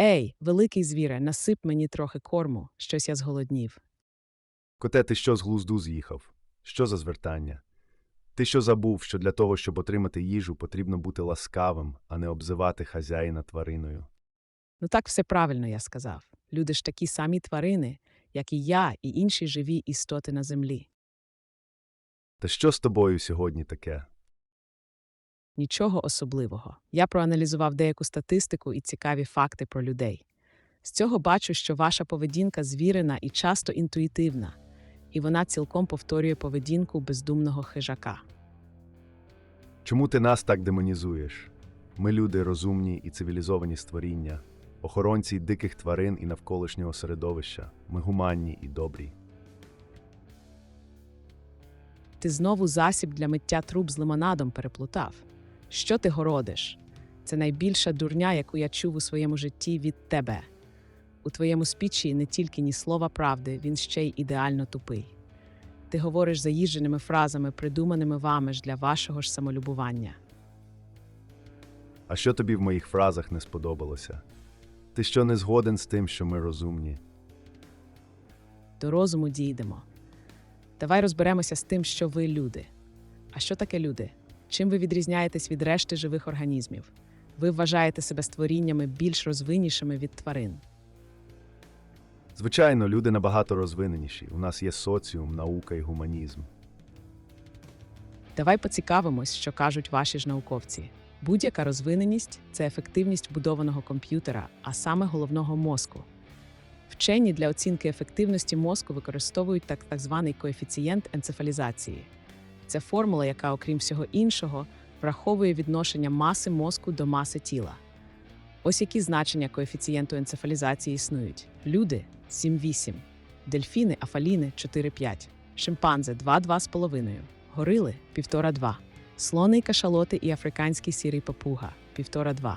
Ей, великий звіре, насип мені трохи корму, щось я зголоднів. Коте, ти що з глузду з'їхав? Що за звертання? Ти що забув, що для того, щоб отримати їжу, потрібно бути ласкавим, а не обзивати хазяїна твариною? Ну так все правильно я сказав. Люди ж такі самі тварини, як і я, і інші живі істоти на землі. Та що з тобою сьогодні таке? Нічого особливого. Я проаналізував деяку статистику і цікаві факти про людей. З цього бачу, що ваша поведінка звірена і часто інтуїтивна, і вона цілком повторює поведінку бездумного хижака. Чому ти нас так демонізуєш? Ми люди розумні і цивілізовані створіння, охоронці диких тварин і навколишнього середовища. Ми гуманні і добрі. Ти знову засіб для миття труб з лимонадом переплутав. Що ти городиш? Це найбільша дурня, яку я чув у своєму житті від тебе. У твоєму спічі не тільки ні слова правди, він ще й ідеально тупий. Ти говориш заїждженими фразами, придуманими вами ж для вашого ж самолюбування. А що тобі в моїх фразах не сподобалося? Ти що не згоден з тим, що ми розумні? До розуму дійдемо. Давай розберемося з тим, що ви люди. А що таке люди? Чим ви відрізняєтесь від решти живих організмів? Ви вважаєте себе створіннями більш розвиннішими від тварин. Звичайно, люди набагато розвиненіші. У нас є соціум, наука і гуманізм. Давай поцікавимось, що кажуть ваші ж науковці. Будь-яка розвиненість це ефективність вбудованого комп'ютера, а саме головного мозку. Вчені для оцінки ефективності мозку використовують так, так званий коефіцієнт енцефалізації. Це формула, яка, окрім всього іншого, враховує відношення маси мозку до маси тіла. Ось які значення коефіцієнту енцефалізації існують: люди 7,8, дельфіни, афаліни 4,5, шимпанзе 2,2,5, горили 1,5-2, слони кашалоти і африканський сірий папуга 1,5-2.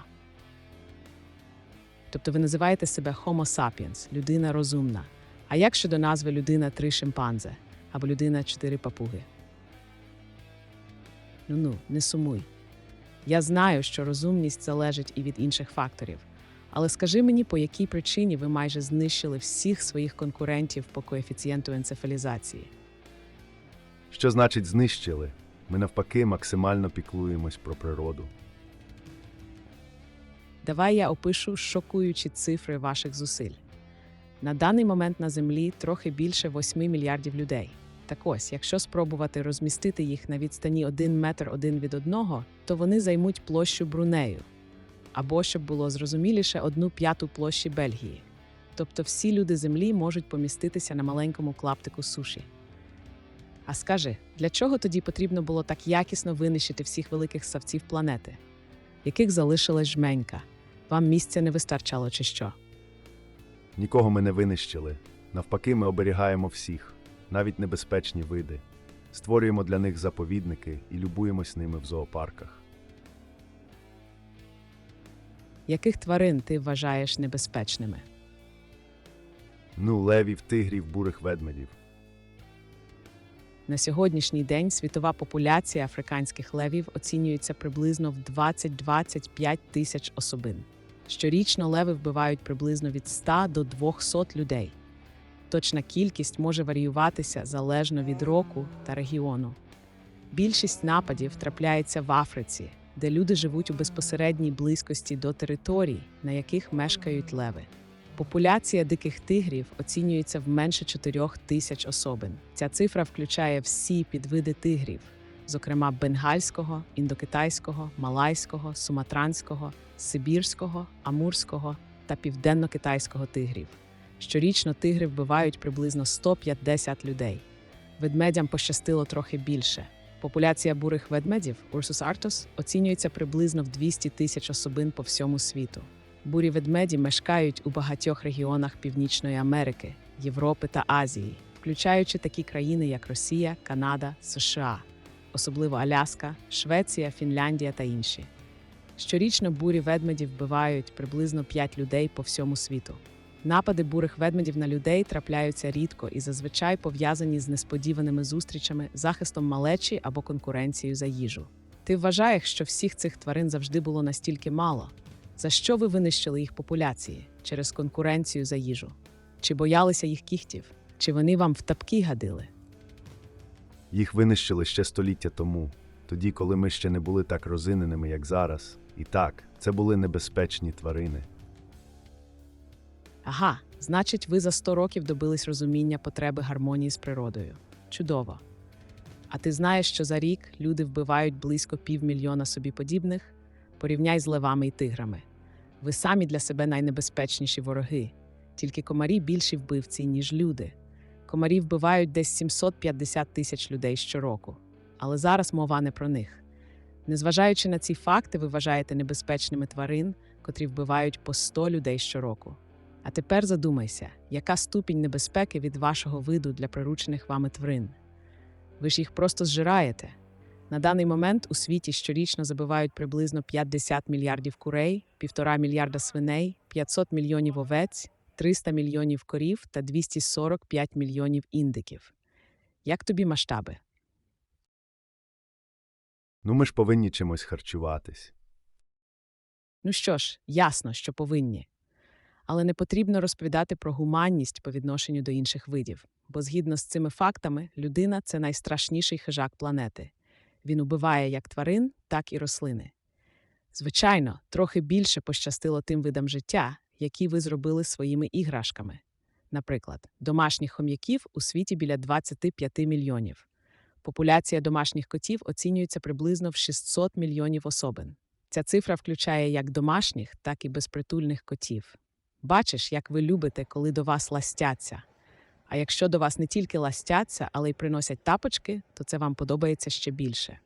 Тобто ви називаєте себе Homo sapiens, людина розумна. А як щодо назви людина 3 шимпанзе або людина 4 папуги? Ну ну, не сумуй. Я знаю, що розумність залежить і від інших факторів. Але скажи мені, по якій причині ви майже знищили всіх своїх конкурентів по коефіцієнту енцефалізації? Що значить знищили? Ми навпаки максимально піклуємось про природу. Давай я опишу шокуючі цифри ваших зусиль. На даний момент на Землі трохи більше 8 мільярдів людей. Так ось, якщо спробувати розмістити їх на відстані 1 метр один від одного, то вони займуть площу Брунею. Або, щоб було зрозуміліше, одну п'яту площі Бельгії. Тобто всі люди Землі можуть поміститися на маленькому клаптику суші. А скажи, для чого тоді потрібно було так якісно винищити всіх великих савців планети, яких залишилась жменька? Вам місця не вистачало чи що? Нікого ми не винищили. Навпаки, ми оберігаємо всіх, навіть небезпечні види, створюємо для них заповідники і любуємось ними в зоопарках. Яких тварин ти вважаєш небезпечними? Ну, левів, тигрів, бурих ведмедів. На сьогоднішній день світова популяція африканських левів оцінюється приблизно в 20-25 тисяч особин. Щорічно леви вбивають приблизно від 100 до 200 людей. Точна кількість може варіюватися залежно від року та регіону. Більшість нападів трапляється в Африці, де люди живуть у безпосередній близькості до територій, на яких мешкають леви. Популяція диких тигрів оцінюється в менше 4 тисяч особин. Ця цифра включає всі підвиди тигрів, зокрема бенгальського, індокитайського, малайського, суматранського, сибірського, амурського та південно-китайського тигрів. Щорічно тигри вбивають приблизно 150 людей. Ведмедям пощастило трохи більше. Популяція бурих ведмедів Ursus arctos оцінюється приблизно в 200 тисяч особин по всьому світу. Бурі ведмеді мешкають у багатьох регіонах Північної Америки, Європи та Азії, включаючи такі країни, як Росія, Канада, США, особливо Аляска, Швеція, Фінляндія та інші. Щорічно бурі ведмедів вбивають приблизно 5 людей по всьому світу. Напади бурих ведмедів на людей трапляються рідко і зазвичай пов'язані з несподіваними зустрічами, захистом малечі або конкуренцією за їжу. Ти вважаєш, що всіх цих тварин завжди було настільки мало? За що ви винищили їх популяції? Через конкуренцію за їжу? Чи боялися їх кіхтів? Чи вони вам в тапки гадили? Їх винищили ще століття тому, тоді, коли ми ще не були так розиненими, як зараз. І так, це були небезпечні тварини. Ага, значить, ви за 100 років добились розуміння потреби гармонії з природою. Чудово. А ти знаєш, що за рік люди вбивають близько півмільйона собі подібних? Порівняй з левами і тиграми. Ви самі для себе найнебезпечніші вороги. Тільки комарі більші вбивці, ніж люди. Комарі вбивають десь 750 тисяч людей щороку. Але зараз мова не про них. Незважаючи на ці факти, ви вважаєте небезпечними тварин, котрі вбивають по 100 людей щороку. А тепер задумайся, яка ступінь небезпеки від вашого виду для приручених вами тварин? Ви ж їх просто зжираєте. На даний момент у світі щорічно забивають приблизно 50 мільярдів курей, 1,5 мільярда свиней, 500 мільйонів овець, 300 мільйонів корів та 245 мільйонів індиків. Як тобі масштаби? Ну ми ж повинні чимось харчуватись. Ну що ж, ясно, що повинні. Але не потрібно розповідати про гуманність по відношенню до інших видів, бо згідно з цими фактами, людина це найстрашніший хижак планети. Він убиває як тварин, так і рослини. Звичайно, трохи більше пощастило тим видам життя, які ви зробили своїми іграшками. Наприклад, домашніх хом'яків у світі біля 25 мільйонів. Популяція домашніх котів оцінюється приблизно в 600 мільйонів особин. Ця цифра включає як домашніх, так і безпритульних котів. Бачиш, як ви любите, коли до вас ластяться. А якщо до вас не тільки ластяться, але й приносять тапочки, то це вам подобається ще більше.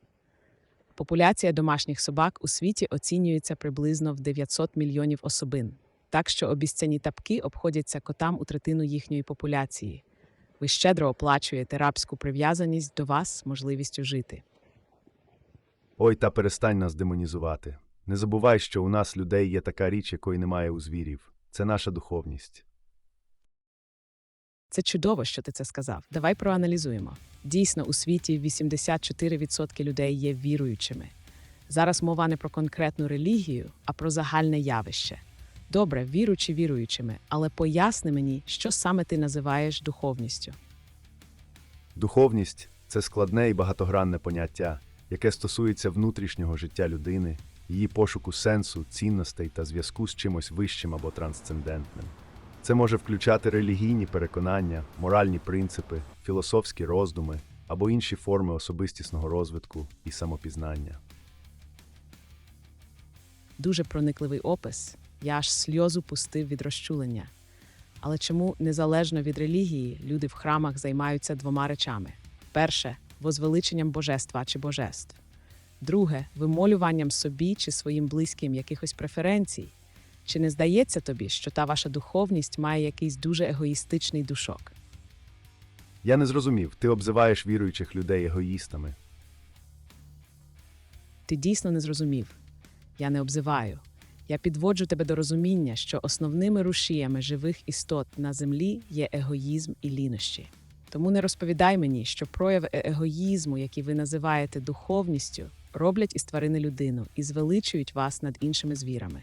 Популяція домашніх собак у світі оцінюється приблизно в 900 мільйонів особин, так що обіцяні тапки обходяться котам у третину їхньої популяції. Ви щедро оплачуєте рабську прив'язаність до вас можливістю жити. Ой, та перестань нас демонізувати. Не забувай, що у нас людей є така річ, якої немає у звірів. Це наша духовність. Це чудово, що ти це сказав. Давай проаналізуємо. Дійсно, у світі 84% людей є віруючими. Зараз мова не про конкретну релігію, а про загальне явище. Добре, віруючи віруючими, але поясни мені, що саме ти називаєш духовністю. Духовність це складне і багатогранне поняття, яке стосується внутрішнього життя людини, її пошуку сенсу, цінностей та зв'язку з чимось вищим або трансцендентним. Це може включати релігійні переконання, моральні принципи, філософські роздуми або інші форми особистісного розвитку і самопізнання. Дуже проникливий опис. Я аж сльозу пустив від розчулення. Але чому незалежно від релігії люди в храмах займаються двома речами: перше возвеличенням божества чи божеств, друге вимолюванням собі чи своїм близьким якихось преференцій. Чи не здається тобі, що та ваша духовність має якийсь дуже егоїстичний душок? Я не зрозумів, ти обзиваєш віруючих людей егоїстами. Ти дійсно не зрозумів. Я не обзиваю. Я підводжу тебе до розуміння, що основними рушіями живих істот на землі є егоїзм і лінощі. Тому не розповідай мені, що прояви е- егоїзму, які ви називаєте духовністю, роблять із тварини людину і звеличують вас над іншими звірами.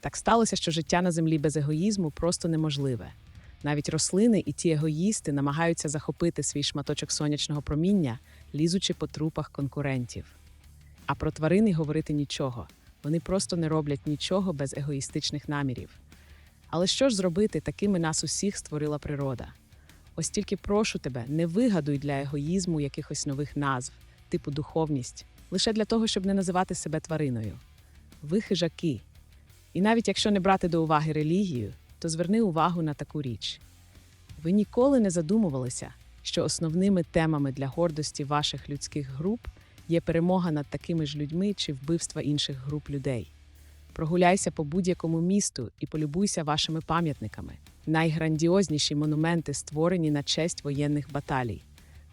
Так сталося, що життя на землі без егоїзму просто неможливе. Навіть рослини і ті егоїсти намагаються захопити свій шматочок сонячного проміння, лізучи по трупах конкурентів. А про тварини говорити нічого. Вони просто не роблять нічого без егоїстичних намірів. Але що ж зробити, такими нас усіх створила природа? Ось тільки прошу тебе, не вигадуй для егоїзму якихось нових назв, типу духовність, лише для того, щоб не називати себе твариною. Ви хижаки. І навіть якщо не брати до уваги релігію, то зверни увагу на таку річ. Ви ніколи не задумувалися, що основними темами для гордості ваших людських груп є перемога над такими ж людьми чи вбивства інших груп людей. Прогуляйся по будь-якому місту і полюбуйся вашими пам'ятниками. Найграндіозніші монументи створені на честь воєнних баталій,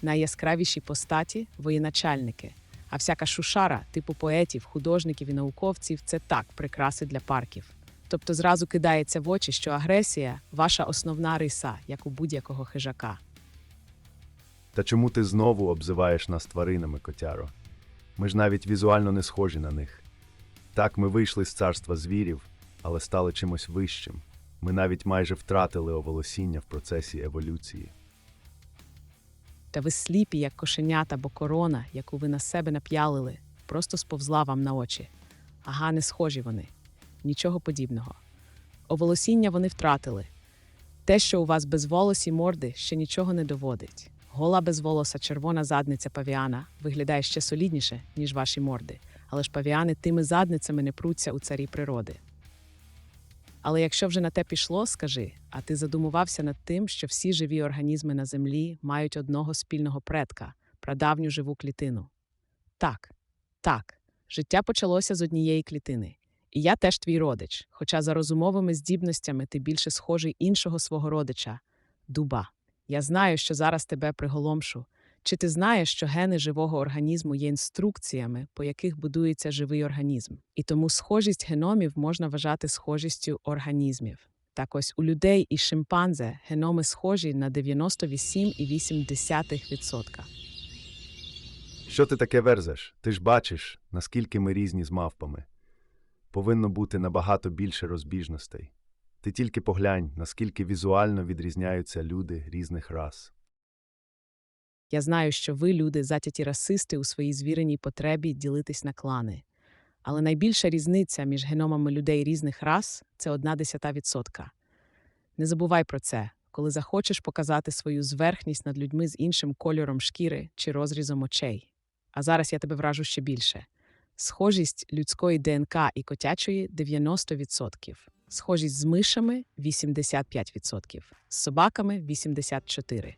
найяскравіші постаті воєначальники. А всяка шушара, типу поетів, художників і науковців це так прикраси для парків. Тобто зразу кидається в очі, що агресія ваша основна риса, як у будь-якого хижака. Та чому ти знову обзиваєш нас тваринами, котяро? Ми ж навіть візуально не схожі на них. Так, ми вийшли з царства звірів, але стали чимось вищим. Ми навіть майже втратили оволосіння в процесі еволюції. Та ви сліпі, як кошенята, бо корона, яку ви на себе нап'ялили, просто сповзла вам на очі. Ага, не схожі вони. Нічого подібного. Оволосіння вони втратили. Те, що у вас безволосі морди, ще нічого не доводить. Гола безволоса червона задниця павіана виглядає ще солідніше, ніж ваші морди, але ж павіани тими задницями не пруться у царі природи. Але якщо вже на те пішло, скажи, а ти задумувався над тим, що всі живі організми на землі мають одного спільного предка прадавню живу клітину? Так, так, життя почалося з однієї клітини. І я теж твій родич, хоча за розумовими здібностями ти більше схожий іншого свого родича дуба. Я знаю, що зараз тебе приголомшу. Чи ти знаєш, що гени живого організму є інструкціями, по яких будується живий організм? І тому схожість геномів можна вважати схожістю організмів. Так ось у людей і шимпанзе геноми схожі на 98,8%. Що ти таке верзеш? Ти ж бачиш, наскільки ми різні з мавпами. Повинно бути набагато більше розбіжностей. Ти тільки поглянь, наскільки візуально відрізняються люди різних рас. Я знаю, що ви, люди, затяті расисти у своїй звіреній потребі ділитись на клани. Але найбільша різниця між геномами людей різних рас це одна десята відсотка. Не забувай про це, коли захочеш показати свою зверхність над людьми з іншим кольором шкіри чи розрізом очей. А зараз я тебе вражу ще більше. Схожість людської ДНК і котячої 90%. Схожість з мишами 85%, з собаками 84%,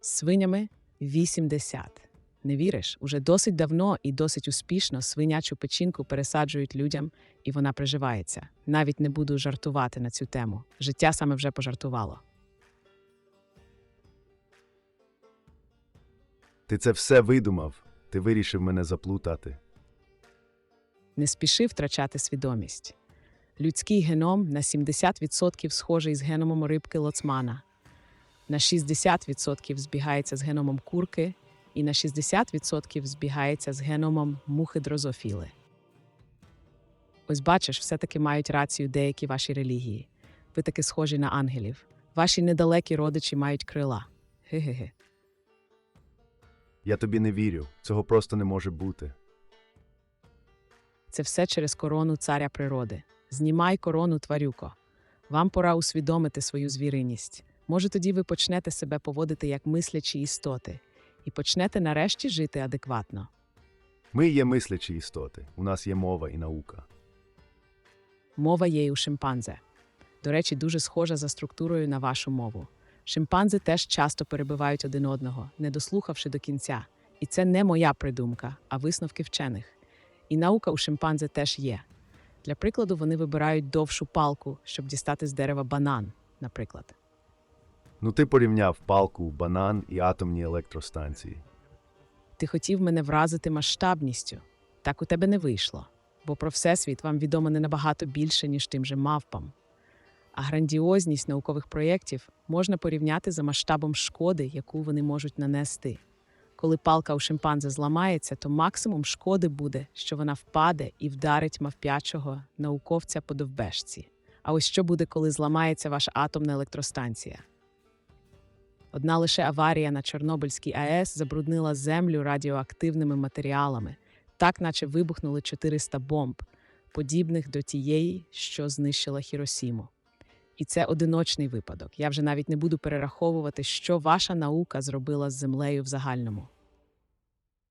з свинями 80. Не віриш? Уже досить давно і досить успішно свинячу печінку пересаджують людям, і вона приживається. Навіть не буду жартувати на цю тему. Життя саме вже пожартувало. Ти це все видумав, ти вирішив мене заплутати. Не спіши втрачати свідомість. Людський геном на 70% схожий з геномом рибки лоцмана, на 60% збігається з геномом курки і на 60% збігається з геномом мухи дрозофіли. Ось бачиш, все-таки мають рацію деякі ваші релігії. Ви таки схожі на ангелів. Ваші недалекі родичі мають крила. Ге-ге-ге. Я тобі не вірю, цього просто не може бути. Це все через корону царя природи. Знімай корону, тварюко. Вам пора усвідомити свою звіриність. Може, тоді ви почнете себе поводити як мислячі істоти і почнете нарешті жити адекватно. Ми є мислячі істоти, у нас є мова і наука. Мова є й у шимпанзе. До речі, дуже схожа за структурою на вашу мову. Шимпанзи теж часто перебивають один одного, не дослухавши до кінця. І це не моя придумка, а висновки вчених. І наука у шимпанзе теж є. Для прикладу, вони вибирають довшу палку, щоб дістати з дерева банан, наприклад. Ну ти порівняв палку, банан і атомні електростанції. Ти хотів мене вразити масштабністю. Так у тебе не вийшло, бо про Всесвіт вам відомо не набагато більше, ніж тим же мавпам. А грандіозність наукових проєктів можна порівняти за масштабом шкоди, яку вони можуть нанести. Коли палка у шимпанзе зламається, то максимум шкоди буде, що вона впаде і вдарить мавпячого науковця по довбешці. А ось що буде, коли зламається ваша атомна електростанція? Одна лише аварія на Чорнобильській АЕС забруднила землю радіоактивними матеріалами, так наче вибухнули 400 бомб, подібних до тієї, що знищила Хіросіму. І це одиночний випадок. Я вже навіть не буду перераховувати, що ваша наука зробила з землею в загальному.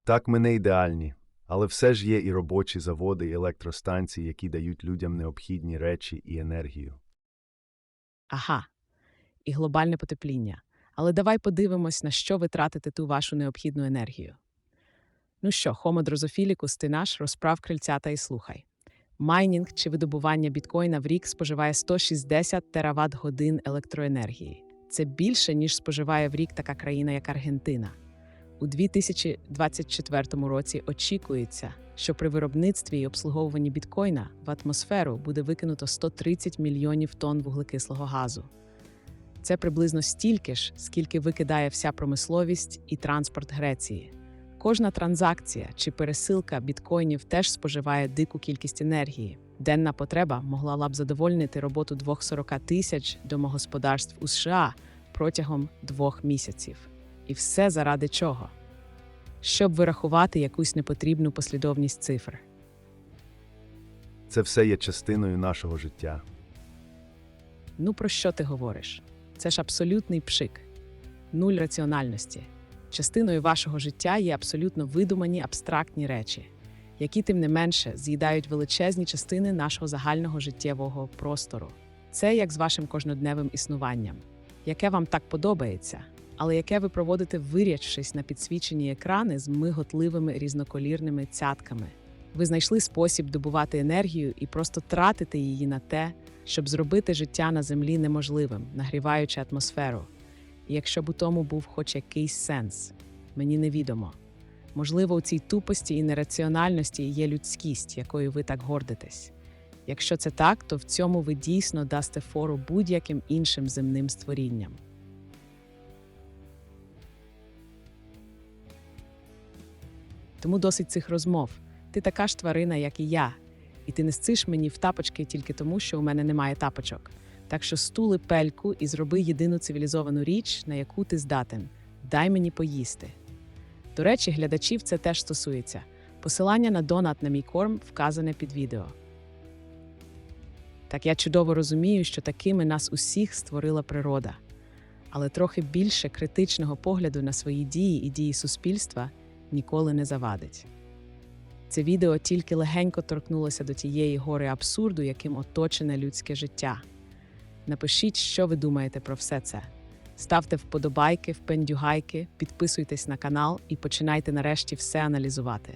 Так, ми не ідеальні, але все ж є і робочі заводи, і електростанції, які дають людям необхідні речі і енергію. Ага, і глобальне потепління. Але давай подивимось, на що ви тратите ту вашу необхідну енергію. Ну що, Homo drosophilus, ти наш, розправ крильцята і слухай. Майнінг чи видобування біткоїна в рік споживає 160 тераватт годин електроенергії. Це більше, ніж споживає в рік така країна, як Аргентина. У 2024 році очікується, що при виробництві і обслуговуванні біткоїна в атмосферу буде викинуто 130 мільйонів тонн вуглекислого газу. Це приблизно стільки ж, скільки викидає вся промисловість і транспорт Греції. Кожна транзакція чи пересилка біткоїнів теж споживає дику кількість енергії. Денна потреба могла б задовольнити роботу 240 тисяч домогосподарств у США протягом двох місяців. І все заради чого? Щоб вирахувати якусь непотрібну послідовність цифр. Це все є частиною нашого життя. Ну про що ти говориш? Це ж абсолютний пшик, нуль раціональності. Частиною вашого життя є абсолютно видумані абстрактні речі, які, тим не менше, з'їдають величезні частини нашого загального життєвого простору. Це як з вашим кожнодневним існуванням, яке вам так подобається, але яке ви проводите, вирячившись на підсвічені екрани з миготливими різноколірними цятками. Ви знайшли спосіб добувати енергію і просто тратите її на те, щоб зробити життя на землі неможливим, нагріваючи атмосферу. І якщо б у тому був хоч якийсь сенс, мені невідомо. Можливо, у цій тупості і нераціональності є людськість, якою ви так гордитесь. Якщо це так, то в цьому ви дійсно дасте фору будь-яким іншим земним створінням. Тому досить цих розмов. Ти така ж тварина, як і я, і ти не сциш мені в тапочки тільки тому, що у мене немає тапочок. Так що стули пельку і зроби єдину цивілізовану річ, на яку ти здатен. Дай мені поїсти. До речі, глядачів це теж стосується. Посилання на донат на мій корм вказане під відео. Так я чудово розумію, що такими нас усіх створила природа, але трохи більше критичного погляду на свої дії і дії суспільства ніколи не завадить. Це відео тільки легенько торкнулося до тієї гори абсурду, яким оточене людське життя. Напишіть, що ви думаєте про все це. Ставте вподобайки, впендюгайки, підписуйтесь на канал і починайте нарешті все аналізувати.